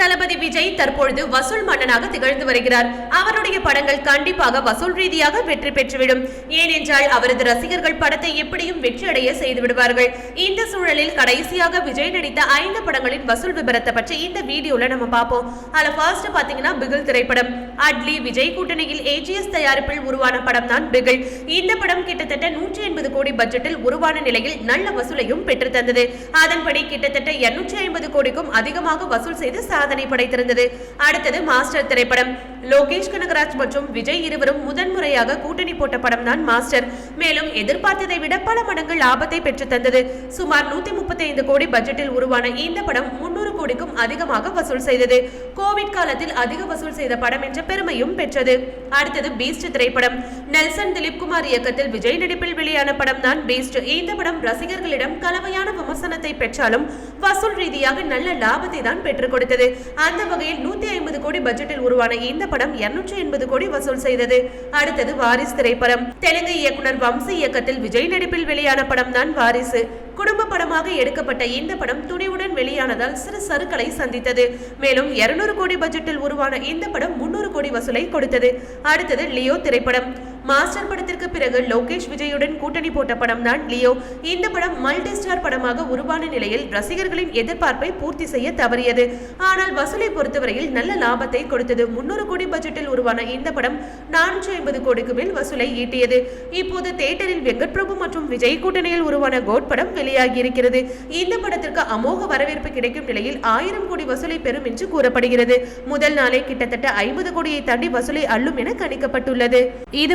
தளபதி விஜய் தற்பொழுது வசூல் மன்னனாக திகழ்ந்து வருகிறார். அவருடைய படங்கள் கண்டிப்பாக வசூல் ரீதியாக வெற்றி பெற்றுவிடும். ஏனென்றால் அவரது ரசிகர்கள் படத்தை எப்படியும் வெற்றியடைய செய்து விடுவார்கள். இந்த சூழலில் கடைசியாக விஜய் நடித்த ஐந்து படங்களின் வசூல் விபரத்தை பற்றி இந்த வீடியோல நம்ம பார்ப்போம். அதுல ஃபர்ஸ்ட் பாத்தீங்கன்னா பிகில் திரைப்படம். அட்லி விஜய் கூட்டணியில் ஏஜிஎஸ் தயாரிப்பில் உருவான படம் தான் பிகில். இந்த படம் கிட்டத்தட்ட நூற்றி எண்பது கோடி பட்ஜெட்டில் உருவான நிலையில் நல்ல வசூலையும் பெற்று தந்தது அதன்படி கிட்டத்தட்ட இருநூற்றி ஐம்பது கோடிக்கும் அதிகமாக வசூல் செய்து சாதனை படைத்திருந்தது. அடுத்தது மாஸ்டர் திரைப்படம். லோகேஷ் கனகராஜ் மற்றும் விஜய் இருவரும் முதன்முறையாக கூட்டணி போட்ட படம் தான் மாஸ்டர். மேலும் எதிர்பார்த்ததை விட பல மடங்கு லாபத்தை பெற்று தந்தது. சுமார் நூத்தி முப்பத்தி ஐந்து கோடி பட்ஜெட்டில் உருவான இந்த படம் முன்னூறு கோடிக்கும் அதிகமாக வசூல் செய்தது. கோவிட் காலத்தில் அதிக வசூல் செய்த படம் என்ற பெருமையும் பெற்றது. அடுத்தது பீஸ்ட் திரைப்படம். நெல்சன் திலீப் குமார் இயக்கத்தில் விஜய் நடிப்பில் வெளியான படம் தான் பீஸ்ட் இந்த படம் ரசிகர்களிடம் கலவையான விமர்சனத்தை பெற்றாலும் வசூல் ரீதியாக நல்ல லாபத்தை தான் பெற்றுக் கொடுத்தது. அந்த வகையில் நூத்தி ஐம்பது கோடி பட்ஜெட்டில் உருவான இந்த படம் இருநூற்றி எண்பது கோடி வசூல் செய்தது. அடுத்தது வாரிஸ் திரைப்படம். தெலுங்கு இயக்குனர் வம்சி இயக்கத்தில் விஜய் நடிப்பில் வெளியான படம் தான் வாரிசு. குடும்ப படமாக எடுக்கப்பட்ட இந்த படம் துணிவுடன் வெளியானதால் சிறு சறுக்களை சந்தித்தது. மேலும் 200 கோடி பட்ஜெட்டில் உருவான இந்த படம் முன்னூறு கோடி வசூலை கொடுத்தது. அடுத்தது லியோ திரைப்படம். மாஸ்டர் படத்திற்கு பிறகு லோகேஷ் விஜயுடன் கூட்டணி போட்ட படம் தான் லியோ. இந்த படம் மல்டி ஸ்டார் படமாக உருவான நிலையில் ரசிகர்களின் எதிர்பார்ப்பை பூர்த்தி செய்ய தவறியது. ஆனால் வசூலை பொறுத்தவரையில் நல்ல லாபத்தை கொடுத்தது. முன்னூறு கோடி பட்ஜெட்டில் உருவான இந்த படம் நானூற்றி ஐம்பது கோடிக்கு மேல் வசூலை ஈட்டியது. இப்போது தியேட்டரில் வெங்கட் பிரபு மற்றும் விஜய் கூட்டணியில் உருவான கோட் படம் வெளியாகி இருக்கிறது இந்த படத்திற்கு அமோக வரவேற்பு கிடைக்கும் நிலையில் ஆயிரம் கோடி வசூலை பெறும் என்று கூறப்படுகிறது. முதல் நாளே கிட்டத்தட்ட ஐம்பது கோடியை தாண்டி வசூலை அள்ளும் என கணிக்கப்பட்டுள்ளது. இது